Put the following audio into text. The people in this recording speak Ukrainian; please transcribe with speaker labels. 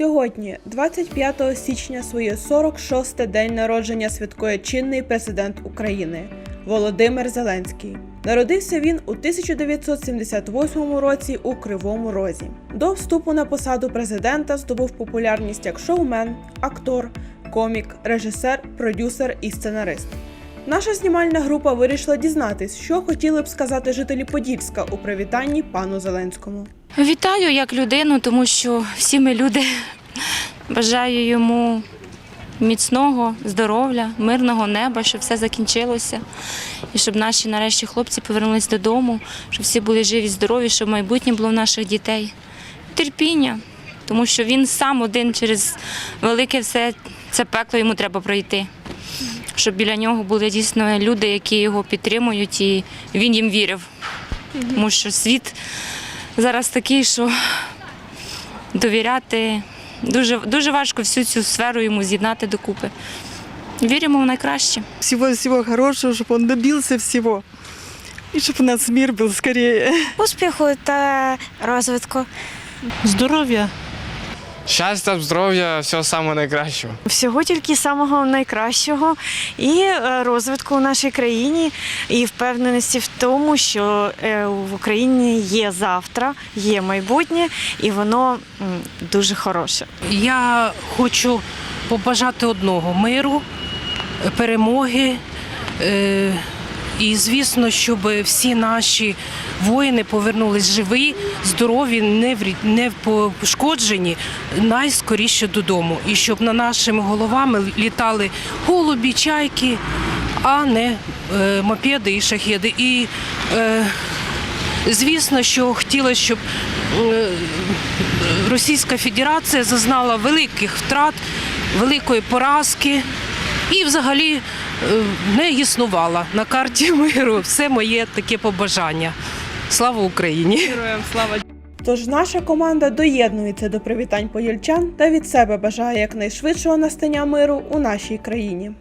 Speaker 1: Сьогодні, 25 січня, своє 46-те день народження святкує чинний президент України Володимир Зеленський. Народився він у 1978 році у Кривому Розі. До вступу на посаду президента здобув популярність як шоумен, актор, комік, режисер, продюсер і сценарист. Наша знімальна група вирішила дізнатись, що хотіли б сказати жителі Подільська у привітанні пану Зеленському.
Speaker 2: Вітаю як людину, тому що всі ми люди. Бажаю йому міцного здоров'я, мирного неба, щоб все закінчилося. І щоб наші нарешті хлопці повернулись додому, щоб всі були живі, здорові, щоб майбутнє було в наших дітей. Терпіння, тому що він сам один через велике все це пекло йому треба пройти. Щоб біля нього були дійсно люди, які його підтримують, і він їм вірив. Тому що світ зараз такий, що довіряти дуже, дуже важко всю цю сферу йому з'єднати докупи. Віримо в найкраще.
Speaker 3: всего-всего хорошего, чтобы он добился всего. И чтобы у нас мир был скорее.
Speaker 4: успіху та розвитку.
Speaker 5: Здоров'я.
Speaker 6: Щастя, здоров'я, всього самого найкращого.
Speaker 4: Всього тільки самого найкращого і е, розвитку в нашій країні, і впевненості в тому, що е, в Україні є завтра, є майбутнє, і воно дуже хороше.
Speaker 5: Я хочу побажати одного миру, перемоги. І, звісно, щоб всі наші воїни повернулись живі, здорові, не пошкоджені найскоріше додому. І щоб на нашими головами літали голубі, чайки, а не е, мопеди і шахеди. І е, звісно, що хотілося, щоб е, Російська Федерація зазнала великих втрат, великої поразки і взагалі е, не існувала на карті миру. Все моє таке побажання. Слава Україні! Героям слава!
Speaker 1: Тож наша команда доєднується до привітань подільчан та від себе бажає якнайшвидшого настання миру у нашій країні.